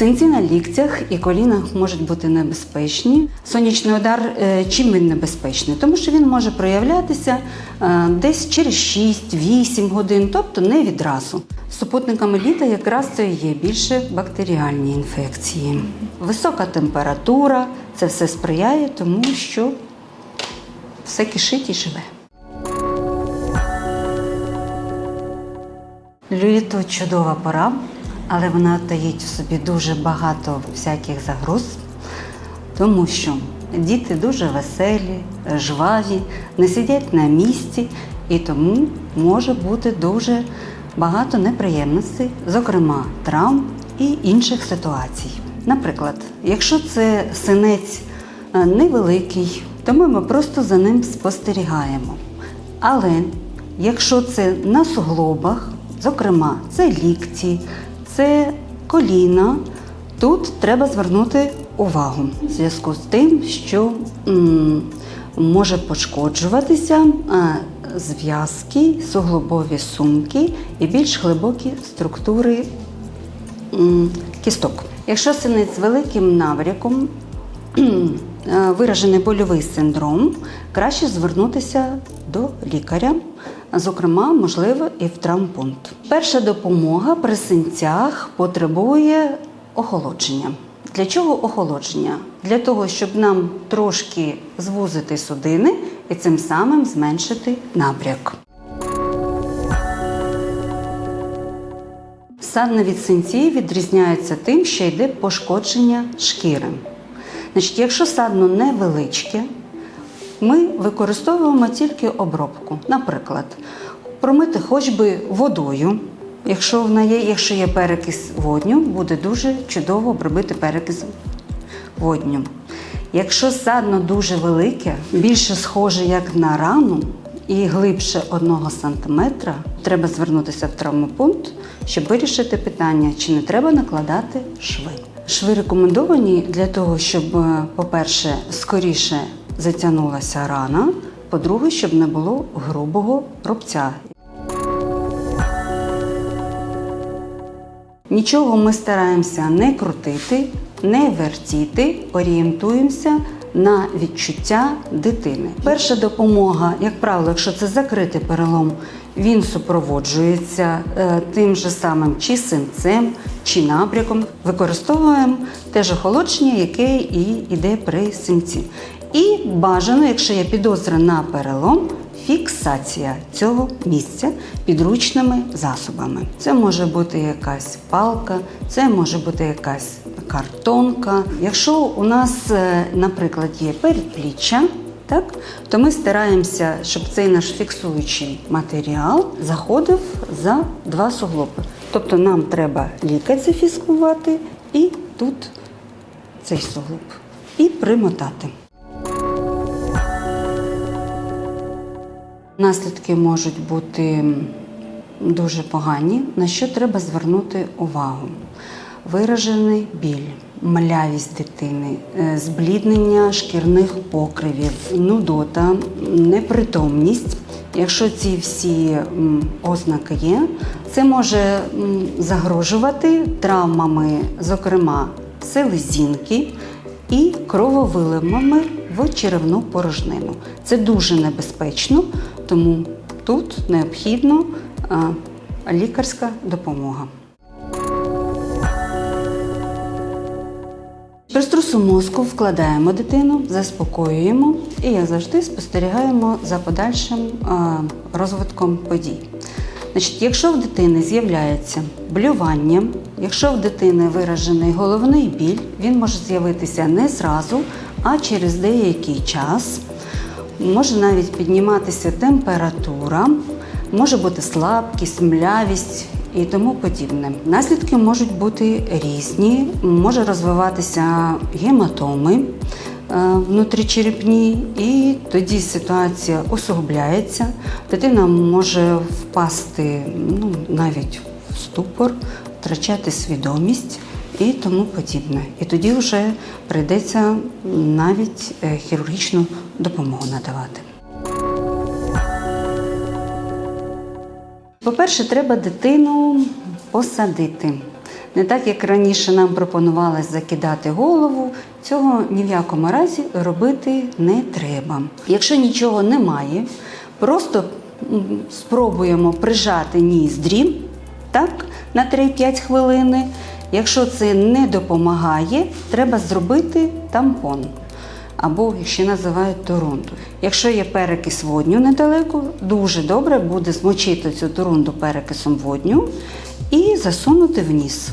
Синці на ліктях і колінах можуть бути небезпечні. Сонячний удар е, чим він небезпечний? Тому що він може проявлятися е, десь через 6-8 годин, тобто не відразу. Супутниками літа якраз це є більше бактеріальні інфекції. Висока температура це все сприяє тому, що все кишить і живе. Літо чудова пора, але вона таїть в собі дуже багато всяких загроз, тому що діти дуже веселі, жваві, не сидять на місці, і тому може бути дуже багато неприємностей, зокрема травм і інших ситуацій. Наприклад, якщо це синець е, невеликий, то ми просто за ним спостерігаємо. Але якщо це на суглобах, зокрема, це лікті, це коліна, тут треба звернути увагу в зв'язку з тим, що м, може пошкоджуватися зв'язки, суглобові сумки і більш глибокі структури м, кісток. Якщо синець з великим набряком, е, виражений больовий синдром, краще звернутися до лікаря, зокрема, можливо, і в травмпункт. Перша допомога при синцях потребує охолодження. Для чого охолодження? Для того, щоб нам трошки звузити судини і цим самим зменшити набряк. Садна від синців відрізняється тим, що йде пошкодження шкіри. Значить, якщо садно невеличке, ми використовуємо тільки обробку. Наприклад, промити хоч би водою. Якщо вона є, якщо є перекис водню, буде дуже чудово обробити перекис водню. Якщо садно дуже велике, більше схоже як на рану і глибше 1 см, треба звернутися в травмопункт, щоб вирішити питання, чи не треба накладати шви. Шви рекомендовані для того, щоб, е, по-перше, скоріше затягнулася рана, по-друге, щоб не було грубого рубця. Нічого ми стараємося не крутити, не вертіти, орієнтуємося на відчуття дитини. Перша допомога, як правило, якщо це закритий перелом, він супроводжується е, тим же самим чи синцем, чи набряком. Використовуємо те ж охолодження, яке і йде при синці. І бажано, якщо є підозра на перелом, фіксація цього місця підручними засобами. Це може бути якась палка, це може бути якась картонка. Якщо у нас, е, наприклад, є передпліччя, так, то ми стараємося, щоб цей наш фіксуючий матеріал заходив за два суглоби. Тобто нам треба лікоть зафіксувати і тут цей суглоб. І примотати. Наслідки можуть бути дуже погані, на що треба звернути увагу. Виражений біль, млявість дитини, е, збліднення шкірних покривів, нудота, непритомність. Якщо ці всі ознаки є, це може загрожувати травмами, зокрема селезінки і крововиливами в черевну порожнину. Це дуже небезпечно, тому тут необхідна лікарська допомога. При струсу мозку вкладаємо дитину, заспокоюємо і, як завжди, спостерігаємо за подальшим розвитком подій. Значить, якщо в дитини з'являється блювання, якщо в дитини виражений головний біль, він може з'явитися не зразу, а через деякий час. Може навіть підніматися температура, може бути слабкість, млявість і тому подібне. Наслідки можуть бути різні, може розвиватися гематоми е, внутрічерепні, і тоді ситуація усугубляється. Дитина може впасти ну, навіть в ступор, втрачати свідомість і тому подібне. І тоді вже прийдеться навіть е, хірургічну допомогу надавати. По-перше, треба дитину посадити. Не так, як раніше нам пропонувалось закидати голову, цього ні в якому разі робити не треба. Якщо нічого немає, просто спробуємо прижати ніздрі так, на 3-5 хвилини. Якщо це не допомагає, треба зробити тампон або ще називають турунду. Якщо є перекис водню недалеко, дуже добре буде змочити цю турунду перекисом водню і засунути в.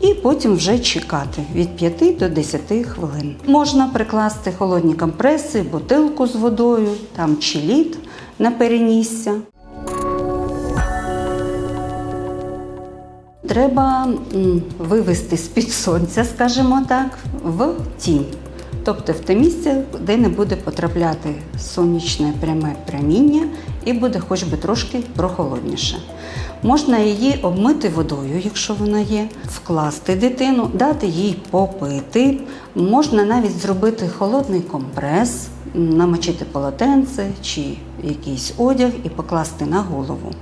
І потім вже чекати від 5 до 10 хвилин. Можна прикласти холодні компреси, бутилку з водою, там чи лід на перенісся. Треба вивести з-під сонця, скажімо так, в тінь. Тобто в те місце, де не буде потрапляти сонячне пряме проміння і буде хоч би трошки прохолодніше. Можна її обмити водою, якщо вона є, вкласти дитину, дати їй попити. Можна навіть зробити холодний компрес, намочити полотенце чи якийсь одяг і покласти на голову.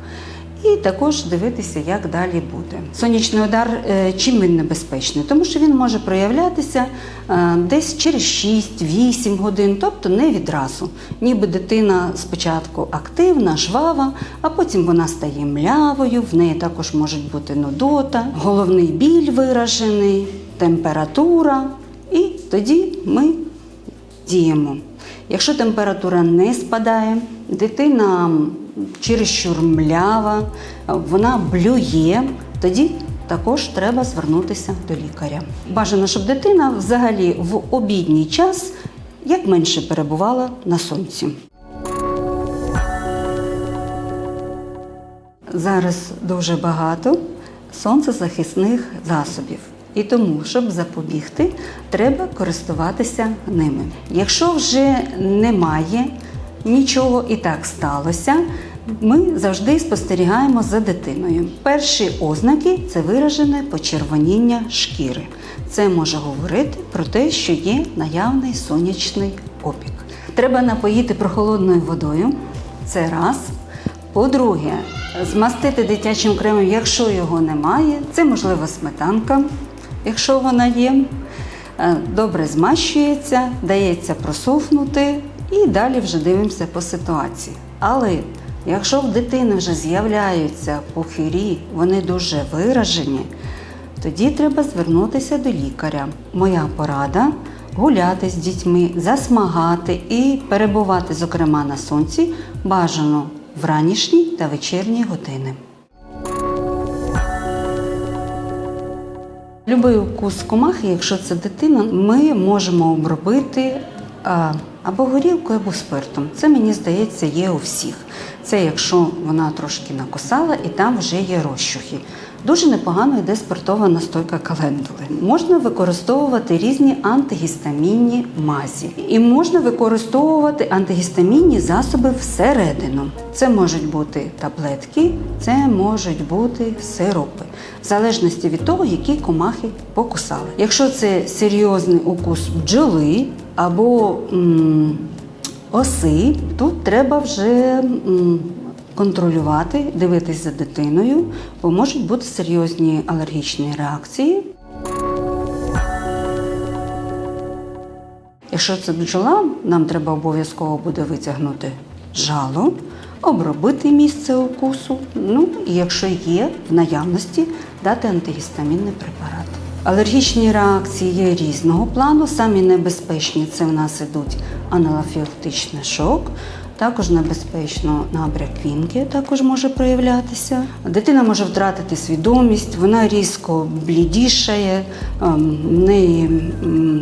І також дивитися, як далі буде. Сонячний удар е, чим він небезпечний? Тому що він може проявлятися е, десь через 6-8 годин, тобто не відразу. Ніби дитина спочатку активна, жвава, а потім вона стає млявою, в неї також можуть бути нудота, головний біль виражений, температура. І тоді ми діємо. Якщо температура не спадає, дитина чересчур млява, вона блює, тоді також треба звернутися до лікаря. Бажано, щоб дитина взагалі в обідній час як менше перебувала на сонці. Зараз дуже багато сонцезахисних засобів. І тому, щоб запобігти, треба користуватися ними. Якщо вже немає нічого і так сталося, ми завжди спостерігаємо за дитиною. Перші ознаки це виражене почервоніння шкіри. Це може говорити про те, що є наявний сонячний опік. Треба напоїти прохолодною водою. Це раз. По-друге, змастити дитячим кремом, якщо його немає, це можливо сметанка, якщо вона є. Е, Добре змащується, дається просохнути і далі вже дивимося по ситуації. Але якщо в дитини вже з'являються пухирі, вони дуже виражені, тоді треба звернутися до лікаря. Моя порада гуляти з дітьми, засмагати і перебувати, зокрема, на сонці бажано в ранішні та вечірні години. Любий укус комахи, якщо це дитина, ми можемо обробити або горілкою, або спиртом. Це мені здається є у всіх. Це якщо вона трошки накосала і там вже є розчухи. Дуже непогано йде спиртова настойка календули. Можна використовувати різні антигістамінні мазі. І можна використовувати антигістамінні засоби всередину. Це можуть бути таблетки, це можуть бути сиропи, в залежності від того, які комахи покусали. Якщо це серйозний укус бджоли або м, оси, тут треба вже м, контролювати, дивитись за дитиною, бо можуть бути серйозні алергічні реакції. Якщо це бджола, нам треба обов'язково буде витягнути жало, обробити місце укусу. Ну і якщо є в наявності, дати антигістамінний препарат. Алергічні реакції є різного плану. Самі небезпечні це в нас ідуть анафілактичний шок. Також небезпечно набряк вінки також може проявлятися. Дитина може втратити свідомість, вона різко блідішає, ем, в неї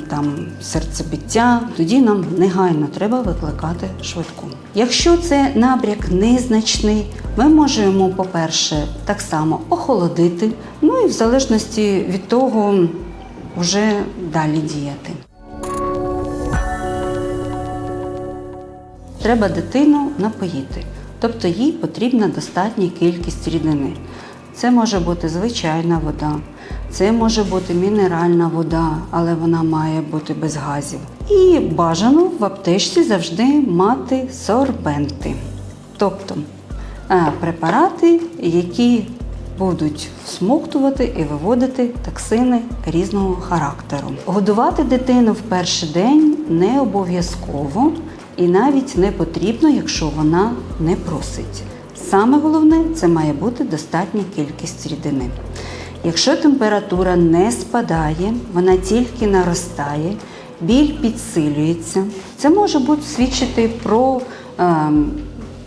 там серцебиття. Тоді нам негайно треба викликати швидку. Якщо це набряк незначний, ми можемо, по-перше, так само охолодити, ну і в залежності від того вже далі діяти. Треба дитину напоїти, тобто їй потрібна достатня кількість рідини. Це може бути звичайна вода, це може бути мінеральна вода, але вона має бути без газів. І бажано в аптечці завжди мати сорбенти, тобто е, препарати, які будуть всмоктувати і виводити токсини різного характеру. Годувати дитину в перший день не обов'язково і навіть не потрібно, якщо вона не просить. Саме головне це має бути достатня кількість рідини. Якщо температура не спадає, вона тільки наростає, біль підсилюється, це може бути свідчити про ем,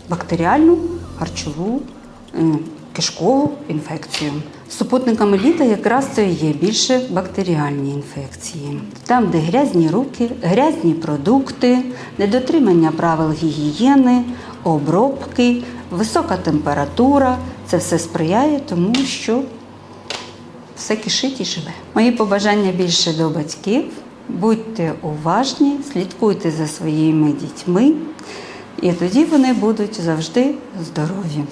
бактеріальну, харчову, е, кишкову інфекцію. Супутниками літа якраз це і є більше бактеріальні інфекції. Там, де грязні руки, грязні продукти, недотримання правил гігієни, обробки, висока температура це все сприяє тому, що все кишить і живе. Мої побажання більше до батьків. Будьте уважні, слідкуйте за своїми дітьми, і тоді вони будуть завжди здорові.